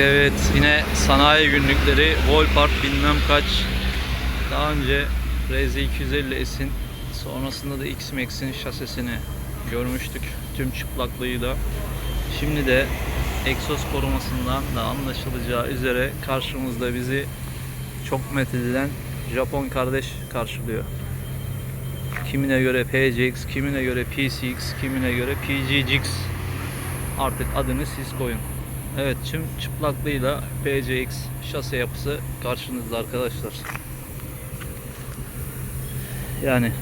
Evet yine sanayi günlükleri Volpart bilmem kaç. Daha önce RZ250S'in sonrasında da X-Max'in şasisini görmüştük tüm çıplaklığıyla. Şimdi de egzoz korumasından da anlaşılacağı üzere karşımızda bizi çok methedilen Japon kardeş karşılıyor. Kimine göre PCX, kimine göre PCX, kimine göre PGX. Artık adını siz koyun. Evet tüm çıplaklığıyla PCX şase yapısı karşınızda arkadaşlar. Yani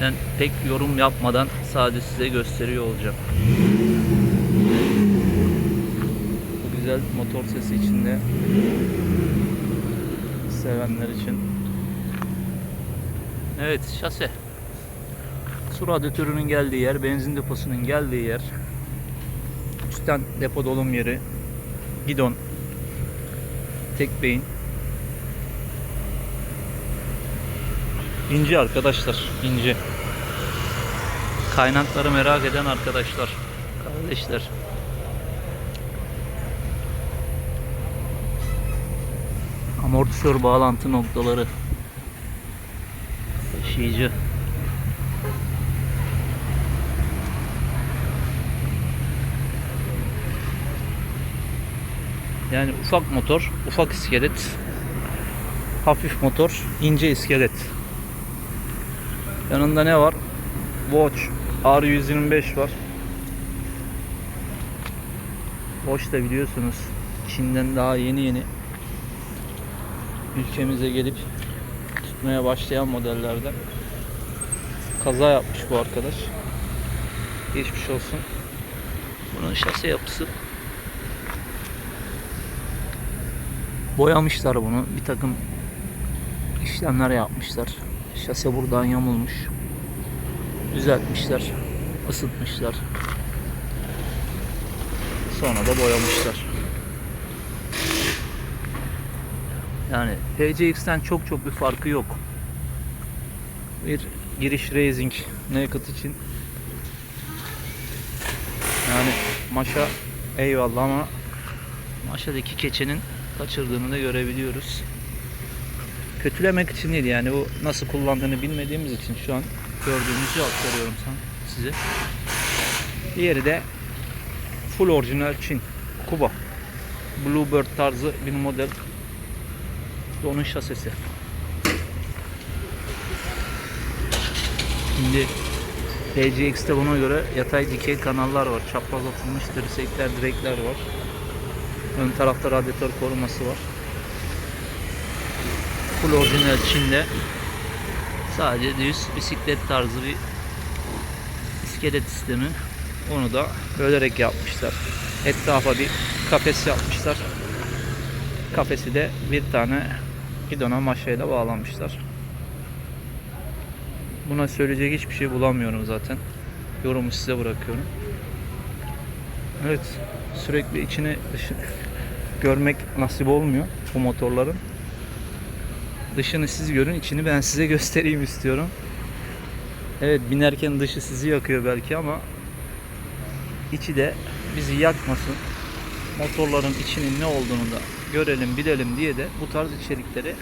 ben pek yorum yapmadan sadece size gösteriyor olacağım. Bu güzel motor sesi içinde sevenler için. Evet şase. Su radyatörünün geldiği yer, benzin deposunun geldiği yer. Üstten depo dolum yeri. Gidon. Tek beyin. İnce arkadaşlar, ince. Kaynakları merak eden arkadaşlar, kardeşler. Amortisör bağlantı noktaları. Taşıyıcı. Yani ufak motor, ufak iskelet. Hafif motor, ince iskelet. Yanında ne var? Watch R125 var. Watch da biliyorsunuz Çin'den daha yeni yeni ülkemize gelip tutmaya başlayan modellerden. Kaza yapmış bu arkadaş. Geçmiş olsun. Bunun şase yapısı boyamışlar bunu. Bir takım işlemler yapmışlar. Şase buradan yamulmuş. Düzeltmişler. ısıtmışlar. Sonra da boyamışlar. Yani PCX'ten çok çok bir farkı yok. Bir giriş racing naked için yani maşa eyvallah ama maşadaki keçenin kaçırdığını da görebiliyoruz. Kötülemek için değil yani bu nasıl kullandığını bilmediğimiz için şu an gördüğümüzü aktarıyorum sen size. Diğeri de full orijinal Çin. Kuba. Bluebird tarzı bir model. Onun şasisi. Şimdi PCX'te buna göre yatay dikey kanallar var. Çapraz atılmış dirsekler, direkler var. Ön tarafta radyatör koruması var. Full orijinal Çin'de sadece düz bisiklet tarzı bir iskelet sistemi. Onu da bölerek yapmışlar. Etrafa bir kafes yapmışlar. Kafesi de bir tane gidona maşayla bağlamışlar. Buna söyleyecek hiçbir şey bulamıyorum zaten. Yorumu size bırakıyorum. Evet, sürekli içini dışı görmek nasip olmuyor bu motorların. Dışını siz görün, içini ben size göstereyim istiyorum. Evet, binerken dışı sizi yakıyor belki ama içi de bizi yakmasın. Motorların içinin ne olduğunu da görelim, bilelim diye de bu tarz içerikleri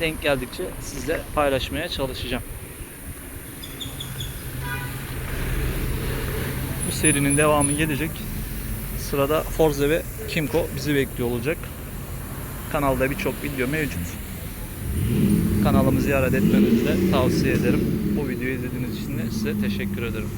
denk geldikçe sizle paylaşmaya çalışacağım. Bu serinin devamı gelecek. Sırada Forza ve Kimco bizi bekliyor olacak. Kanalda birçok video mevcut. Kanalımı ziyaret etmenizi de tavsiye ederim. Bu videoyu izlediğiniz için de size teşekkür ederim.